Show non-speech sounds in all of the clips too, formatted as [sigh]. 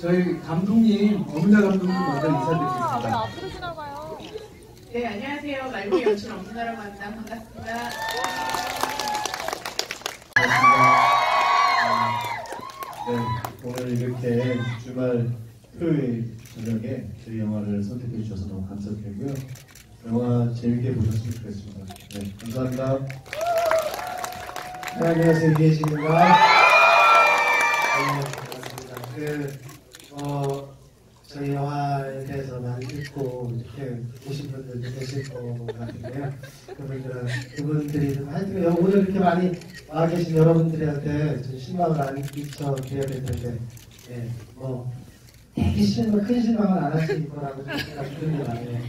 저희 감독님, 엄은자 감독님 먼저 왜 인사드리겠습니다. 앞으로 지나가요? 네, 안녕하세요. 말고 연출 엄순아라고 합니다. 반갑습니다. 네, 오늘 이렇게 주말 토요일 저녁에 저희 영화를 선택해 주셔서 너무 감사드리고요. 영화 재밌게 보셨으면 좋겠습니다. 네, 감사합니다. 네, 안녕하세요. 이혜진입니다. 네, 반갑습니다. 그, 어, 저희 영화에 대해서 많이 듣고 이렇게 보신 분들도 계실 것 같은데요. 그분들은, 그분들이, 하여튼 오늘 이렇게 많이 와 계신 여러분들한테 좀 실망을 안 끼쳐드려야 될 텐데, 예, 뭐, 실망, 큰 실망은 안 하실 거라고 생각이 듭니다. 예.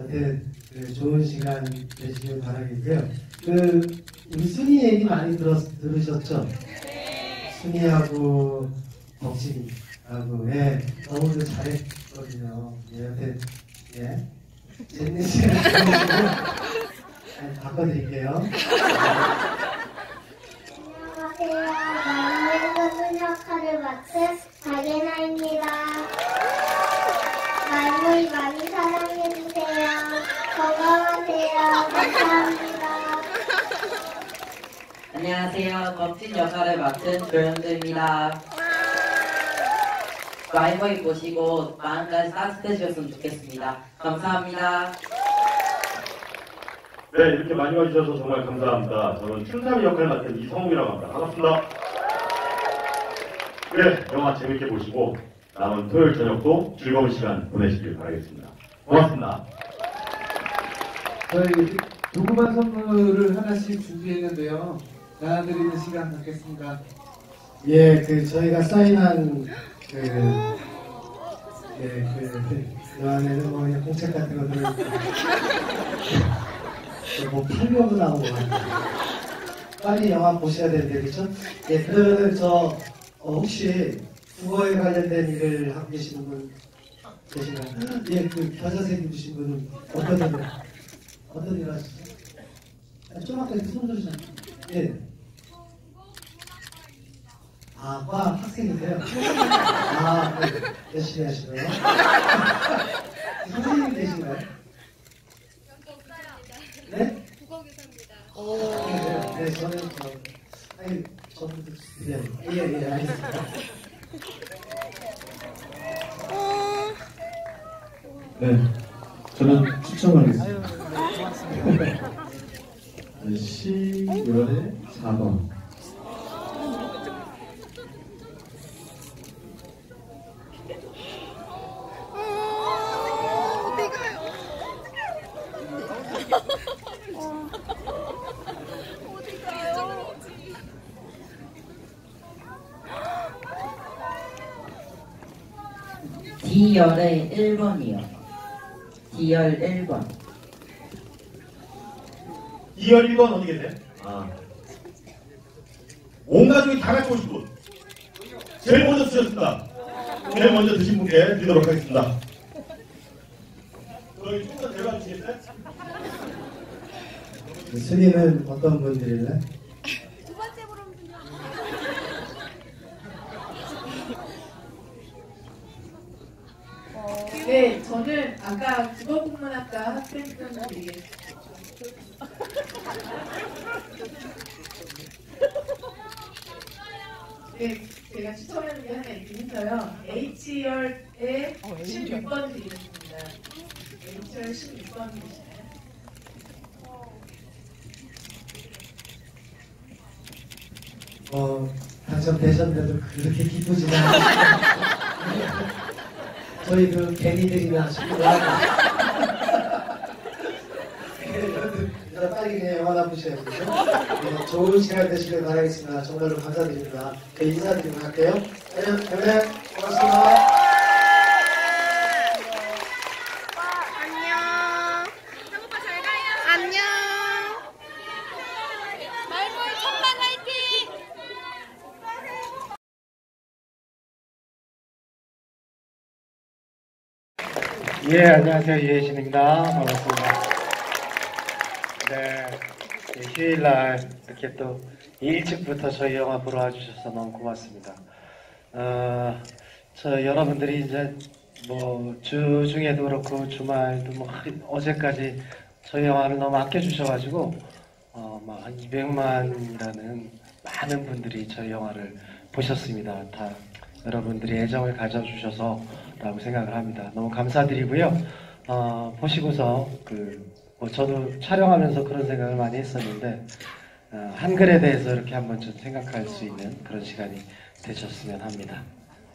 여튼, 그 좋은 시간 되시길 바라겠고요. 그, 우리 순이 얘기 많이 들었, 들으셨죠? 순이하고 덕진이 하고, 예, 너무도 잘했거든요. 예, 여튼, 예. 재밌는 시간 보내시고, 예, 바꿔드릴게요. 안녕하세요. 나는 선수 역할을 맡은 박예나입니다. 말모이 많이 사랑해주세요. 건강하세요. 감사합니다. 안녕하세요. 겁진 역할을 맡은 조영주입니다. 라이브이 보시고 마음까지 따뜻해지셨으면 좋겠습니다. 감사합니다. 네, 이렇게 많이 와주셔서 정말 감사합니다. 저는 춘삼이 역할을 맡은 이성욱이라고 합니다. 반갑습니다. 네, 영화 재밌게 보시고 남은 토요일 저녁도 즐거운 시간 보내시길 바라겠습니다. 고맙습니다. 저희 조그만 선물을 하나씩 준비했는데요. 나눠드리는 시간 갖겠습니다. 예, 그, 저희가 사인한, 그, 예, 그, 그 안에는 뭐 그냥 공책 같은 것들 뭐 팔려고 나온 것 같아요. 빨리 영화 보셔야 되는데, 그죠? 예, 그러면은 저, 어, 혹시 국어에 관련된 일을 하고 계시는 분 계신가요? 예, 그 변사생 주신 분은 어떤 일, 어떤 일 하시죠? 아, 좀 아까 손 들으셨나요? 예. 아, 과 학생이세요? 아, 네. 열심히 하시네요. [laughs] 선생님 되신가요? 네? 국어교사입니다. 네, 네, 저는, 저, 아니, 저는, 네, 예, 예, 알겠습니다. 네, 저는 추천하겠습니다. 네, 시연의 4번. D열의 1번이요. D열 1번. 2열 1번 어디 계세요? 아. 온 가족이 다 같이 오신 분. 제일 먼저 드셨습니다. 제일 먼저 드신 분께 드리도록 하겠습니다. 저희 좀더 데려와 주시겠어요? 순위는 어떤 분들일래? 네, 저는 아까 국어국문학과 학생분 드리겠습니다. [laughs] 네, 제가 추천하는 게 하나 있긴 해서요. H열의 16번 드리겠습니다. H열 16번 드리시나요? 어, 당첨되셨는데도 그렇게 기쁘지는 않아요. [laughs] 저희 그 개미들이나 싶기도 하고. 네, 빨리 그냥 영화 보셔야죠. 네, 좋은 시간 되시길 바라겠습니다. 정말로 감사드립니다. 네, 인사드리고 갈게요. 안녕, 네, 고맙습니다. 안녕. 오빠 잘 가요. 안녕. 말모이 천만 화이팅! 예, 안녕하세요. 이혜진입니다. 반갑습니다. 네, 예, 휴일날 이렇게 또 일찍부터 저희 영화 보러 와주셔서 너무 고맙습니다. 어, 저 여러분들이 이제 뭐 주 중에도 그렇고 주말도 뭐 하- 어제까지 저희 영화를 너무 아껴주셔가지고 어 막한 200만이라는 많은 분들이 저희 영화를 보셨습니다. 다 여러분들이 애정을 가져주셔서 라고 생각을 합니다. 너무 감사드리고요. 어, 보시고서 그 뭐 저도 촬영하면서 그런 생각을 많이 했었는데 어, 한글에 대해서 이렇게 한번 좀 생각할 수 있는 그런 시간이 되셨으면 합니다.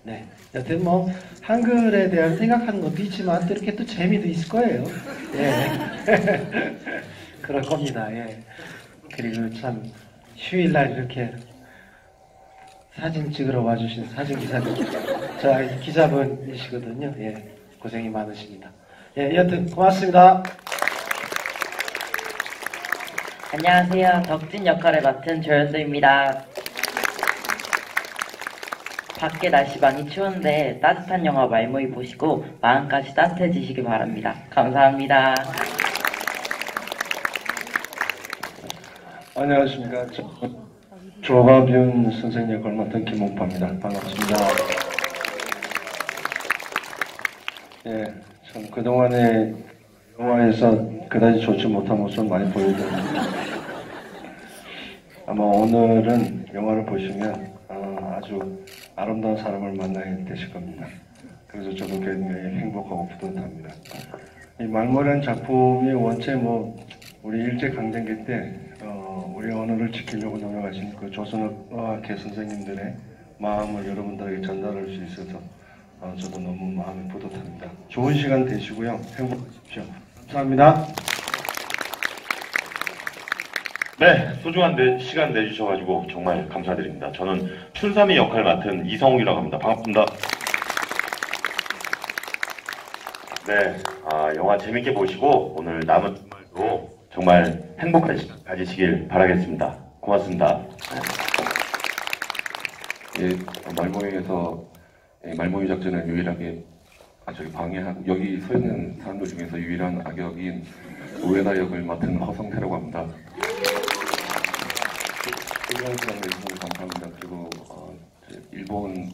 네. 여튼 뭐 한글에 대한 생각하는 것도 있지만 또 이렇게 또 재미도 있을 거예요. 예. [laughs] 그럴 겁니다. 예. 그리고 참 휴일날 이렇게 사진 찍으러 와주신 사진 기사님, 저 기자분이시거든요. 예. 고생이 많으십니다. 예. 여튼 고맙습니다. 안녕하세요. 덕진 역할을 맡은 조현수입니다. 밖에 날씨 많이 추운데 따뜻한 영화 말모이 보시고 마음까지 따뜻해지시기 바랍니다. 감사합니다. 안녕하십니까. 저, 조가균 선생님 역을 맡은 김홍파입니다. 반갑습니다. 예, 참 그동안에 영화에서 그다지 좋지 못한 모습 많이 보여드렸습니다. 아마 오늘은 영화를 보시면 어, 아주 아름다운 사람을 만나게 되실 겁니다. 그래서 저도 굉장히 행복하고 뿌듯합니다. 이 말모라는 작품이 원체 뭐 우리 일제 강점기 때 어, 우리 언어를 지키려고 노력하신 그 조선어학회 선생님들의 마음을 여러분들에게 전달할 수 있어서 어, 저도 너무 마음이 뿌듯합니다. 좋은 시간 되시고요. 행복하십시오. 감사합니다. 네, 소중한 내, 시간 내주셔가지고 정말 감사드립니다. 저는 춘삼이 역할 맡은 이성욱이라고 합니다. 반갑습니다. 네, 아, 영화 재밌게 보시고 오늘 남은 주말도 정말 행복한 시간 가지시길 바라겠습니다. 고맙습니다. 예, 말모이에서 예, 말모이 작전을 유일하게 아 저기 방해한 여기 서 있는 사람들 중에서 유일한 악역인 우에다 역을 맡은 허성태라고 합니다. 해주셔서 감사합니다. 그리고 어, 일본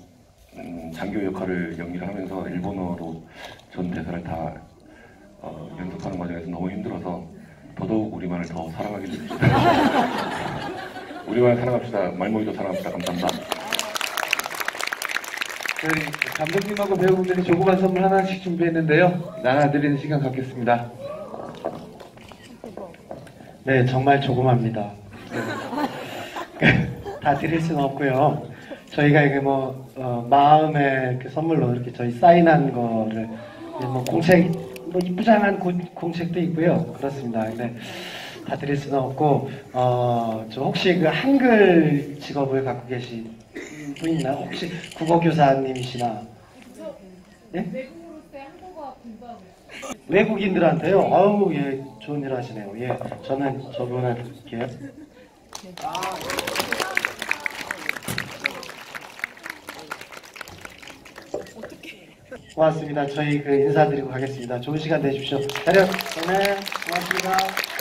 음, 장교 역할을 연기를 하면서 일본어로 전 대사를 다 어, 연습하는 과정에서 너무 힘들어서 더더욱 우리말을 더 사랑하게 됐습니다. [laughs] 우리말 사랑합시다. 말모이도 사랑합시다. 감사합니다. 감독님하고 배우분들이 조그만 선물 하나씩 준비했는데요. 나눠드리는 시간 갖겠습니다. 네, 정말 조그맣니다. 네. [laughs] 다 드릴 수는 없고요. 저희가 이게 뭐 어, 마음의 이렇게 선물로 이렇게 저희 사인한 거를 뭐 공책 뭐 이쁘장한 고- 공책도 있고요. 그렇습니다. 근데 다 드릴 수는 없고 어, 저 혹시 그 한글 직업을 갖고 계신 분 있나? 혹시 국어 교사님이시나? 예? 외국인들한테요. 아우 예 좋은 일 하시네요. 예 저는 저분을 드릴게요. 고맙습니다. 저희 그 인사드리고 가겠습니다. 좋은 시간 되십시오. 차렷. 네, 고맙습니다.